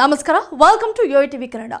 ನಮಸ್ಕಾರ welcome to yo TV Kannada.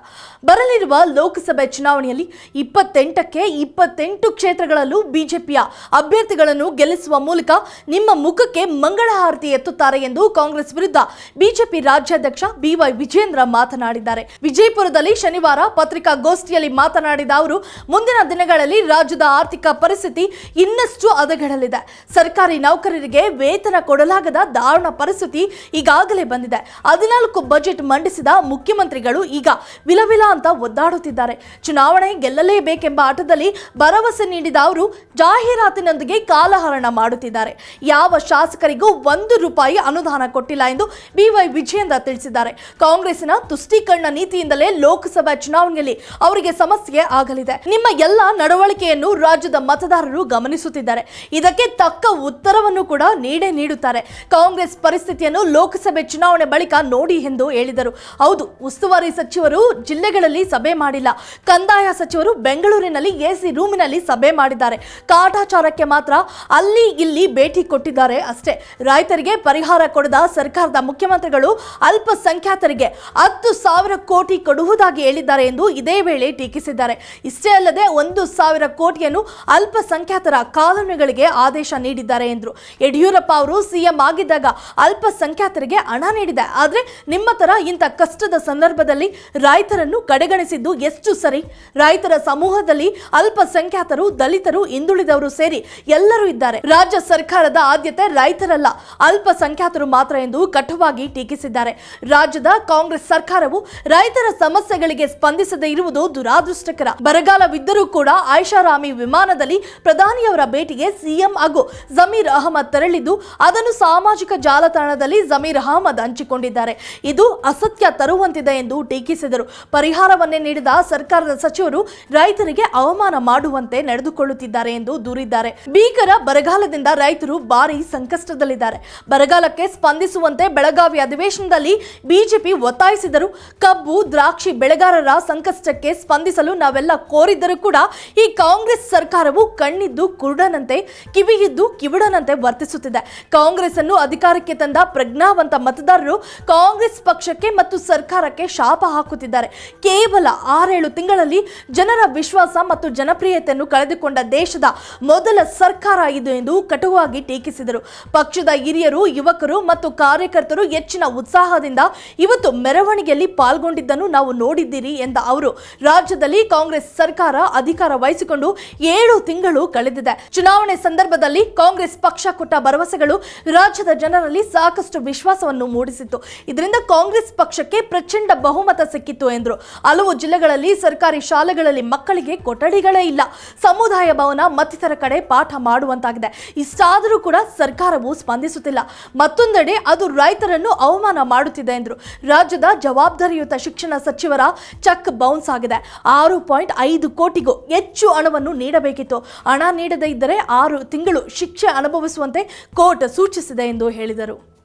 ಬರಲಿರುವ ಲೋಕಸಭೆ ಚುನಾವಣೆಯಲ್ಲಿ ಇಪ್ಪತ್ತೆಂಟಕ್ಕೆ ಇಪ್ಪತ್ತೆಂಟು ಕ್ಷೇತ್ರಗಳಲ್ಲೂ ಬಿಜೆಪಿಯ ಅಭ್ಯರ್ಥಿಗಳನ್ನು ಗೆಲ್ಲಿಸುವ ಮೂಲಕ ನಿಮ್ಮ ಮುಖಕ್ಕೆ ಮಂಗಳಹಾರತಿ ಎತ್ತುತ್ತಾರೆ ಎಂದು ಕಾಂಗ್ರೆಸ್ ವಿರುದ್ಧ ಬಿಜೆಪಿ ರಾಜ್ಯಾಧ್ಯಕ್ಷ ಬಿವೈ ವಿಜೇಂದ್ರ ಮಾತನಾಡಿದ್ದಾರೆ. ವಿಜಯಪುರದಲ್ಲಿ ಶನಿವಾರ ಪತ್ರಿಕಾಗೋಷ್ಠಿಯಲ್ಲಿ ಮಾತನಾಡಿದ ಅವರು, ಮುಂದಿನ ದಿನಗಳಲ್ಲಿ ರಾಜ್ಯದ ಆರ್ಥಿಕ ಪರಿಸ್ಥಿತಿ ಇನ್ನಷ್ಟು ಅದಗಡಲಿದೆ ಸರ್ಕಾರಿ ನೌಕರರಿಗೆ ವೇತನ ಕೊಡಲಾಗದ ದಾರುಣ ಪರಿಸ್ಥಿತಿ ಈಗಾಗಲೇ ಬಂದಿದೆ. ಹದಿನಾಲ್ಕು ಬಜೆಟ್ ಮಂಡಿಸಿದ ಮುಖ್ಯಮಂತ್ರಿಗಳು ಈಗ ವಿಲವಿಲ ಅಂತ ಒದ್ದಾಡುತ್ತಿದ್ದಾರೆ. ಚುನಾವಣೆ ಗೆಲ್ಲಲೇಬೇಕೆಂಬ ಆಟದಲ್ಲಿ ಭರವಸೆ ನೀಡಿದ ಅವರು ಜಾಹೀರಾತಿನೊಂದಿಗೆ ಕಾಲಹರಣ ಮಾಡುತ್ತಿದ್ದಾರೆ. ಯಾವ ಶಾಸಕರಿಗೂ ಒಂದು ರೂಪಾಯಿ ಅನುದಾನ ಕೊಟ್ಟಿಲ್ಲ ಎಂದು ಬಿವೈ ವಿಜಯೇಂದ್ರ ತಿಳಿಸಿದ್ದಾರೆ. ಕಾಂಗ್ರೆಸ್ನ ತುಷ್ಟೀಕರಣ ನೀತಿಯಿಂದಲೇ ಲೋಕಸಭಾ ಚುನಾವಣೆಯಲ್ಲಿ ಅವರಿಗೆ ಸಮಸ್ಯೆ ಆಗಲಿದೆ. ನಿಮ್ಮ ಎಲ್ಲ ನಡವಳಿಕೆಯನ್ನು ರಾಜ್ಯದ ಮತದಾರರು ಗಮನಿಸುತ್ತಿದ್ದಾರೆ. ಇದಕ್ಕೆ ತಕ್ಕ ಉತ್ತರವನ್ನು ಕೂಡ ನೀಡೇ ನೀಡುತ್ತಾರೆ. ಕಾಂಗ್ರೆಸ್ ಪರಿಸ್ಥಿತಿಯನ್ನು ಲೋಕಸಭೆ ಚುನಾವಣೆ ಬಳಿಕ ನೋಡಿ ಎಂದು ಹೇಳಿದರು. ಹೌದು, ಉಸ್ತುವಾರಿ ಸಚಿವರು ಜಿಲ್ಲೆಗಳಲ್ಲಿ ಸಭೆ ಮಾಡಿಲ್ಲ. ಕಂದಾಯ ಸಚಿವರು ಬೆಂಗಳೂರಿನಲ್ಲಿ ಎಸಿ ರೂಮಿನಲ್ಲಿ ಸಭೆ ಮಾಡಿದ್ದಾರೆ. ಕಾಟಾಚಾರಕ್ಕೆ ಮಾತ್ರ ಅಲ್ಲಿ ಇಲ್ಲಿ ಭೇಟಿ ಕೊಟ್ಟಿದ್ದಾರೆ ಅಷ್ಟೇ. ರೈತರಿಗೆ ಪರಿಹಾರ ಕೊಡದ ಸರ್ಕಾರದ ಮುಖ್ಯಮಂತ್ರಿಗಳು ಅಲ್ಪಸಂಖ್ಯಾತರಿಗೆ ಹತ್ತು ಸಾವಿರ ಕೋಟಿ ಕೊಡುವುದಾಗಿ ಹೇಳಿದ್ದಾರೆ ಎಂದು ಇದೇ ವೇಳೆ ಟೀಕಿಸಿದ್ದಾರೆ. ಇಷ್ಟೇ ಅಲ್ಲದೆ ಒಂದು ಸಾವಿರ ಕೋಟಿಯನ್ನು ಅಲ್ಪಸಂಖ್ಯಾತರ ಕಾಲೋನಿಗಳಿಗೆ ಆದೇಶ ನೀಡಿದ್ದಾರೆ ಎಂದರು. ಯಡಿಯೂರಪ್ಪ ಅವರು ಸಿಎಂ ಆಗಿದ್ದಾಗ ಅಲ್ಪಸಂಖ್ಯಾತರಿಗೆ ಹಣ ನೀಡಿದೆ. ಆದರೆ ನಿಮ್ಮ ತರ ಇಂಥ ಕಷ್ಟದ ಸಂದರ್ಭದಲ್ಲಿ ರೈತರನ್ನು ಕಡೆಗಣಿಸಿದ್ದು ಎಷ್ಟು ಸರಿ? ರೈತರ ಸಮೂಹದಲ್ಲಿ ಅಲ್ಪಸಂಖ್ಯಾತರು, ದಲಿತರು, ಹಿಂದುಳಿದವರು ಸೇರಿ ಎಲ್ಲರೂ ಇದ್ದಾರೆ. ರಾಜ್ಯ ಸರ್ಕಾರದ ಆದ್ಯತೆ ರೈತರಲ್ಲ. ಅಲ್ಪಸಂಖ್ಯಾತರು ಮಾತ್ರ ಎಂದು ಕಟುವಾಗಿ ಟೀಕಿಸಿದ್ದಾರೆ. ರಾಜ್ಯದ ಕಾಂಗ್ರೆಸ್ ಸರ್ಕಾರವು ರೈತರ ಸಮಸ್ಯೆಗಳಿಗೆ ಸ್ಪಂದಿಸದೇ ಇರುವುದು ದುರಾದೃಷ್ಟಕರ. ಬರಗಾಲವಿದ್ದರೂ ಕೂಡ ಐಷಾರಾಮಿ ವಿಮಾನದಲ್ಲಿ ಪ್ರಧಾನಿಯವರ ಭೇಟಿಗೆ ಸಿಎಂ ಹಾಗೂ ಜಮೀರ್ ಅಹಮದ್ ತೆರಳಿದ್ದು, ಅದನ್ನು ಸಾಮಾಜಿಕ ಜಾಲತಾಣದಲ್ಲಿ ಜಮೀರ್ ಅಹಮದ್ ಹಂಚಿಕೊಂಡಿದ್ದಾರೆ. ಇದು ಅಸತ್ಯ ತರುವಂತಿದೆ ಎಂದು ಟೀಕಿಸಿದರು. ಪರಿಹಾರವನ್ನೇ ನೀಡಿದ ಸರ್ಕಾರದ ಸಚಿವರು ರೈತರಿಗೆ ಅವಮಾನ ಮಾಡುವಂತೆ ನಡೆದುಕೊಳ್ಳುತ್ತಿದ್ದಾರೆ ಎಂದು ದೂರಿದ್ದಾರೆ. ಭೀಕರ ಬರಗಾಲದಿಂದ ರೈತರು ಭಾರಿ ಸಂಕಷ್ಟದಲ್ಲಿದ್ದಾರೆ. ಬರಗಾಲಕ್ಕೆ ಸ್ಪಂದಿಸುವಂತೆ ಬೆಳಗಾವಿ ಅಧಿವೇಶನದಲ್ಲಿ ಬಿಜೆಪಿ ಒತ್ತಾಯಿಸಿದರು. ಕಬ್ಬು, ದ್ರಾಕ್ಷಿ ಬೆಳೆಗಾರರ ಸಂಕಷ್ಟಕ್ಕೆ ಸ್ಪಂದಿಸಲು ನಾವೆಲ್ಲ ಕೋರಿದ್ದರೂ ಕೂಡ ಈ ಕಾಂಗ್ರೆಸ್ ಸರ್ಕಾರವು ಕಣ್ಣಿದ್ದು ಕುರುಡನಂತೆ, ಕಿವಿಯಿದ್ದು ಕಿವಿಡನಂತೆ ವರ್ತಿಸುತ್ತಿದೆ. ಕಾಂಗ್ರೆಸ್ ಅನ್ನು ಅಧಿಕಾರಕ್ಕೆ ತಂದ ಪ್ರಜ್ಞಾವಂತ ಮತದಾರರು ಕಾಂಗ್ರೆಸ್ ಪಕ್ಷಕ್ಕೆ ಮತ್ತು ಸರ್ಕಾರಕ್ಕೆ ಶಾಪ ಹಾಕುತ್ತಿದ್ದಾರೆ. ಕೇವಲ ಆರೇಳು ತಿಂಗಳಲ್ಲಿ ಜನರ ವಿಶ್ವಾಸ ಮತ್ತು ಜನಪ್ರಿಯತೆಯನ್ನು ಕಳೆದುಕೊಂಡ ದೇಶದ ಮೊದಲ ಸರ್ಕಾರ ಇದು ಎಂದು ಕಟುವಾಗಿ ಟೀಕಿಸಿದರು. ಪಕ್ಷದ ಹಿರಿಯರು, ಯುವಕರು ಮತ್ತು ಕಾರ್ಯಕರ್ತರು ಹೆಚ್ಚಿನ ಉತ್ಸಾಹದಿಂದ ಇವತ್ತು ಮೆರವಣಿಗೆಯಲ್ಲಿ ಪಾಲ್ಗೊಂಡಿದ್ದನ್ನು ನಾವು ನೋಡಿದ್ದೀರಿ ಎಂದ ಅವರು, ರಾಜ್ಯದಲ್ಲಿ ಕಾಂಗ್ರೆಸ್ ಸರ್ಕಾರ ಅಧಿಕಾರ ವಹಿಸಿಕೊಂಡು ಏಳು ತಿಂಗಳು ಕಳೆದಿದೆ. ಚುನಾವಣೆ ಸಂದರ್ಭದಲ್ಲಿ ಕಾಂಗ್ರೆಸ್ ಪಕ್ಷ ಕೊಟ್ಟ ಭರವಸೆಗಳು ರಾಜ್ಯದ ಜನರಲ್ಲಿ ಸಾಕಷ್ಟು ವಿಶ್ವಾಸವನ್ನು ಮೂಡಿಸಿತ್ತು. ಇದರಿಂದ ಕಾಂಗ್ರೆಸ್ ಪಕ್ಷಕ್ಕೆ ಪ್ರಚಂಡ ಬಹುಮತ ಸಿಕ್ಕಿತ್ತು ಎಂದರು. ಹಲವು ಜಿಲ್ಲೆಗಳಲ್ಲಿ ಸರ್ಕಾರಿ ಶಾಲೆಗಳಲ್ಲಿ ಮಕ್ಕಳಿಗೆ ಕೊಠಡಿಗಳೇ ಇಲ್ಲ. ಸಮುದಾಯ ಭವನ ಮತ್ತಿತರ ಕಡೆ ಪಾಠ ಮಾಡುವಂತಾಗಿದೆ. ಇಷ್ಟಾದರೂ ಕೂಡ ಸರ್ಕಾರವು ಸ್ಪಂದಿಸುತ್ತಿಲ್ಲ. ಮತ್ತೊಂದೆಡೆ ಅದು ರೈತರನ್ನು ಅವಮಾನ ಮಾಡುತ್ತಿದೆ ಎಂದರು. ರಾಜ್ಯದ ಜವಾಬ್ದಾರಿಯುತ ಶಿಕ್ಷಣ ಸಚಿವರ ಚೆಕ್ ಬೌನ್ಸ್ ಆಗಿದೆ. ಆರು ಪಾಯಿಂಟ್ ಐದು ಕೋಟಿಗೂ ಹೆಚ್ಚು ಹಣವನ್ನು ನೀಡಬೇಕಿತ್ತು. ಹಣ ನೀಡದೇ ಇದ್ದರೆ ಆರು ತಿಂಗಳು ಶಿಕ್ಷೆ ಅನುಭವಿಸುವಂತೆ ಕೋರ್ಟ್ ಸೂಚಿಸಿದೆ ಎಂದು ಹೇಳಿದರು.